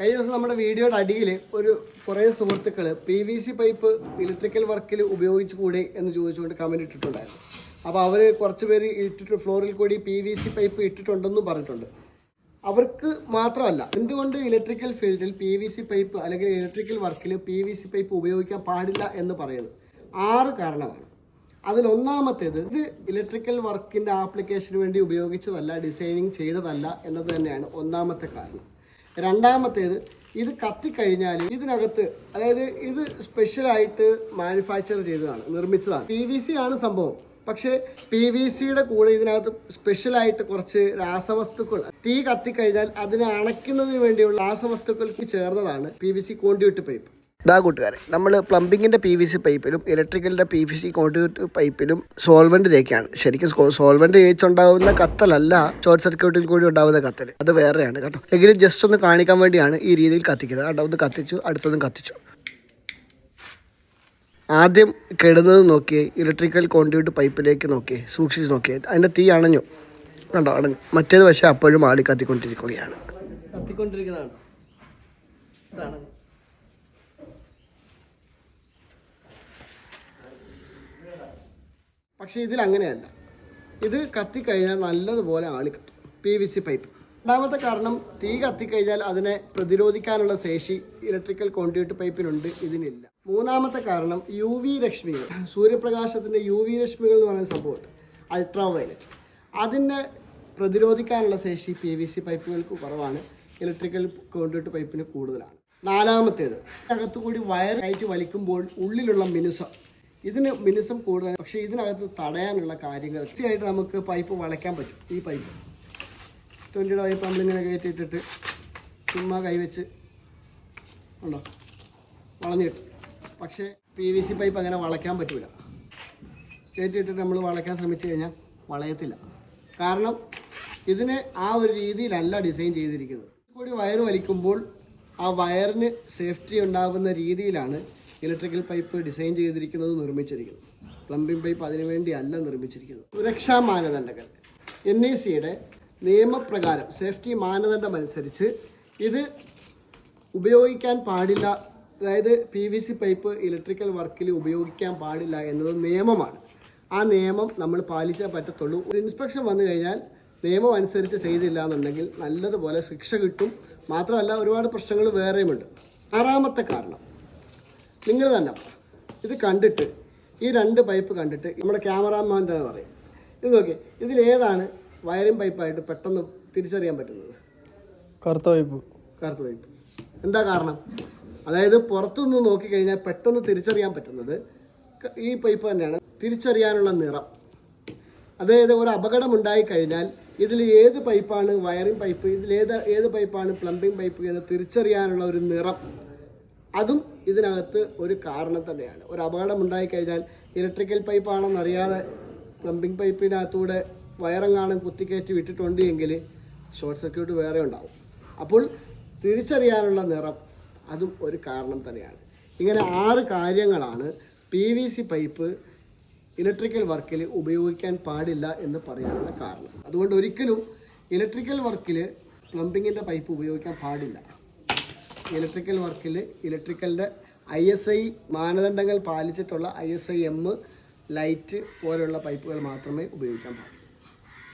കഴിഞ്ഞ ദിവസം നമ്മുടെ വീഡിയോയുടെ അടിയിൽ ഒരു കുറേ സുഹൃത്തുക്കൾ P V C pipe electrical വർക്കിൽ ഉപയോഗിച്ചു കൂടെ എന്ന് ചോദിച്ചുകൊണ്ട് കമന്റ് ഇട്ടിട്ടുണ്ടായിരുന്നു. അപ്പോൾ അവർ കുറച്ച് പേര് ഇട്ടിട്ട് ഫ്ലോറിൽ കൂടി പി വി സി പൈപ്പ് ഇട്ടിട്ടുണ്ടെന്നും പറഞ്ഞിട്ടുണ്ട്. അവർക്ക് മാത്രമല്ല എന്തുകൊണ്ട് ഇലക്ട്രിക്കൽ ഫീൽഡിൽ പി വി സി പൈപ്പ് അല്ലെങ്കിൽ ഇലക്ട്രിക്കൽ വർക്കിൽ പി വി സി പൈപ്പ് ഉപയോഗിക്കാൻ പാടില്ല എന്ന് പറയുന്നത് ആറ് കാരണമാണ്. അതിലൊന്നാമത്തേത് ഇത് ഇലക്ട്രിക്കൽ വർക്കിന്റെ ആപ്ലിക്കേഷന് വേണ്ടി ഉപയോഗിച്ചതല്ല ഡിസൈനിങ് ചെയ്തതല്ല എന്നത് തന്നെയാണ് ഒന്നാമത്തെ കാരണം. രണ്ടാമത്തേത് ഇത് കത്തിക്കഴിഞ്ഞാൽ ഇതിനകത്ത് അതായത് ഇത് സ്പെഷ്യലായിട്ട് മാനുഫാക്ചർ ചെയ്തതാണ് നിർമ്മിച്ചതാണ്. പി വി സി ആണ് സംഭവം. പക്ഷേ പി വി സിയുടെ കൂടെ ഇതിനകത്ത് സ്പെഷ്യലായിട്ട് കുറച്ച് രാസവസ്തുക്കൾ തീ കത്തിക്കഴിഞ്ഞാൽ അതിനെ അണയ്ക്കുന്നതിന് വേണ്ടിയുള്ള രാസവസ്തുക്കൾക്ക് ചേർന്നതാണ് P V C conduit pipe ഇതാ കൂട്ടുകാരെ നമ്മൾ പ്ലംബിങ്ങിന്റെ പി വി സി പൈപ്പിലും ഇലക്ട്രിക്കലിന്റെ പി വി സി കോൺട്രിബ്യൂട്ട് പൈപ്പിലും സോൾവെന്റ് തേക്കാണ്. ശരിക്കും സോൾവെന്റ് തേച്ചുണ്ടാവുന്ന കത്തലല്ല ഷോർട്ട് സർക്യൂട്ടിൽ കൂടി ഉണ്ടാവുന്ന കത്തൽ അത് വേറെയാണ് കേട്ടോ. എങ്കിലും ജസ്റ്റ് ഒന്ന് കാണിക്കാൻ വേണ്ടിയാണ് ഈ രീതിയിൽ കത്തിക്കുന്നത്. കേട്ടോ കത്തിച്ചു അടുത്തതും കത്തിച്ചു. ആദ്യം കെടുന്നത് നോക്കിയേ ഇലക്ട്രിക്കൽ കോൺട്രിബ്യൂട്ട് പൈപ്പിലേക്ക് നോക്കിയേ സൂക്ഷിച്ച് നോക്കിയേ. അതിന്റെ തീ അണഞ്ഞു. കണ്ടോ അണഞ്ഞു. മറ്റേത് പക്ഷേ അപ്പോഴും ആടി കത്തിക്കൊണ്ടിരിക്കുകയാണ്. കത്തിക്കൊണ്ടിരിക്കുന്നതാണ്. പക്ഷേ ഇതിൽ അങ്ങനെയല്ല ഇത് കത്തിക്കഴിഞ്ഞാൽ നല്ലതുപോലെ ആളി കിട്ടും. പി വി സി പൈപ്പ് രണ്ടാമത്തെ കാരണം തീ കത്തിക്കഴിഞ്ഞാൽ അതിനെ പ്രതിരോധിക്കാനുള്ള ശേഷി ഇലക്ട്രിക്കൽ കോണ്ടിയൂട്ട് പൈപ്പിനുണ്ട് ഇതിനില്ല. മൂന്നാമത്തെ കാരണം യു വി രശ്മികൾ. സൂര്യപ്രകാശത്തിന്റെ യു വി രശ്മികൾ എന്ന് പറയുന്ന സംഭവമുണ്ട്. അൾട്രാ വയലറ്റ് അതിനെ പ്രതിരോധിക്കാനുള്ള ശേഷി പി വി സി പൈപ്പുകൾക്ക് കുറവാണ്. ഇലക്ട്രിക്കൽ കോണ്ടിയൂട്ട് പൈപ്പിന് കൂടുതലാണ്. നാലാമത്തേത് അകത്തുകൂടി വയർ കയറ്റി വലിക്കുമ്പോൾ ഉള്ളിലുള്ള മിനുസം. ഇതിന് മിനുസം കൂടുതൽ പക്ഷേ ഇതിനകത്ത് തടയാനുള്ള കാര്യങ്ങൾ തീർച്ചയായിട്ടും നമുക്ക് പൈപ്പ് വളയ്ക്കാൻ പറ്റും. ഈ പൈപ്പ്. ട്വന്റിയുടെ പൈപ്പ് നമ്മളിങ്ങനെ കയറ്റിയിട്ടിട്ട് ചുമ്മാ കൈവച്ച് ഉണ്ടോ? വളഞ്ഞിട്ട് പക്ഷേ പി വി സി പൈപ്പ് അങ്ങനെ വളയ്ക്കാൻ പറ്റില്ല കയറ്റിയിട്ടിട്ട് നമ്മൾ വളയ്ക്കാൻ ശ്രമിച്ചു കഴിഞ്ഞാൽ വളയത്തില്ല. കാരണം ഇതിനെ ആ ഒരു രീതിയിലല്ല ഡിസൈൻ ചെയ്തിരിക്കുന്നത്. കൂടി വയർ വലിക്കുമ്പോൾ ആ വയറിന് സേഫ്റ്റി ഉണ്ടാകുന്ന രീതിയിലാണ് ഇലക്ട്രിക്കൽ പൈപ്പ് ഡിസൈൻ ചെയ്തിരിക്കുന്നത് നിർമ്മിച്ചിരിക്കുന്നത് പ്ലംബിംഗ് പൈപ്പ് അതിനുവേണ്ടി അല്ല നിർമ്മിച്ചിരിക്കുന്നത്. സുരക്ഷാ മാനദണ്ഡങ്ങൾ. എൻ ഐ സിയുടെ നിയമപ്രകാരം സേഫ്റ്റി മാനദണ്ഡം അനുസരിച്ച് ഇത് ഉപയോഗിക്കാൻ പാടില്ല. അതായത് P V C pipe electrical വർക്കിൽ ഉപയോഗിക്കാൻ പാടില്ല എന്നത് നിയമമാണ്. ആ നിയമം നമ്മൾ പാലിച്ചേ പറ്റത്തുള്ളൂ. ഒരു ഇൻസ്പെക്ഷൻ വന്നു കഴിഞ്ഞാൽ നിയമം അനുസരിച്ച് ചെയ്തില്ല എന്നുണ്ടെങ്കിൽ നല്ലതുപോലെ ശിക്ഷ കിട്ടും. മാത്രമല്ല ഒരുപാട് പ്രശ്നങ്ങൾ വേറെയുമുണ്ട്. ആറാമത്തെ കാരണം. നിങ്ങൾ തന്നെ ഇത് കണ്ടിട്ട് ഈ രണ്ട് പൈപ്പ് കണ്ടിട്ട് നമ്മുടെ ക്യാമറാമാൻ തന്നെ പറയും. ഇത് നോക്കി ഇതിലേതാണ് വയറിംഗ് പൈപ്പായിട്ട് പെട്ടെന്ന് തിരിച്ചറിയാൻ പറ്റുന്നത്? കറുത്ത പൈപ്പ് കറുത്ത പൈപ്പ് എന്താ കാരണം? അതായത് പുറത്തുനിന്ന് നോക്കിക്കഴിഞ്ഞാൽ പെട്ടെന്ന് തിരിച്ചറിയാൻ പറ്റുന്നത് ഈ പൈപ്പ് തന്നെയാണ്. തിരിച്ചറിയാനുള്ള നിറം. അതായത് ഒരു അപകടം ഉണ്ടായി കഴിഞ്ഞാൽ ഇതിൽ ഏത് പൈപ്പാണ് വയറിംഗ് പൈപ്പ് ഇതിൽ ഏത് ഏത് പൈപ്പാണ് പ്ലംബിംഗ് പൈപ്പ് എന്ന് തിരിച്ചറിയാനുള്ള ഒരു നിറം. അതും ഇതിനകത്ത് ഒരു കാരണം തന്നെയാണ്. ഒരു അപകടം ഉണ്ടായിക്കഴിഞ്ഞാൽ ഇലക്ട്രിക്കൽ പൈപ്പാണെന്നറിയാതെ പ്ലംബിംഗ് പൈപ്പിനകത്തൂടെ വയറെങ്ങാനും കുത്തിക്കയറ്റി വിട്ടിട്ടുണ്ട് എങ്കിൽ ഷോർട്ട് സർക്യൂട്ട് വേറെ ഉണ്ടാവും. അപ്പോൾ തിരിച്ചറിയാനുള്ള നിറം അതും ഒരു കാരണം തന്നെയാണ്. ഇങ്ങനെ ആറ് കാര്യങ്ങളാണ് P V C pipe electrical വർക്കിൽ ഉപയോഗിക്കാൻ പാടില്ല എന്ന് പറയാനുള്ള കാരണം. അതുകൊണ്ട് ഒരിക്കലും ഇലക്ട്രിക്കൽ വർക്കിൽ പ്ലംബിങ്ങിന്റെ പൈപ്പ് ഉപയോഗിക്കാൻ പാടില്ല. ഇലക്ട്രിക്കൽ വർക്കിൽ ഇലക്ട്രിക്കലിന്റെ ഐ എസ് ഐ മാനദണ്ഡങ്ങൾ പാലിച്ചിട്ടുള്ള I S I M light പോലെയുള്ള പൈപ്പുകൾ മാത്രമേ ഉപയോഗിക്കാൻ പാടുള്ളൂ.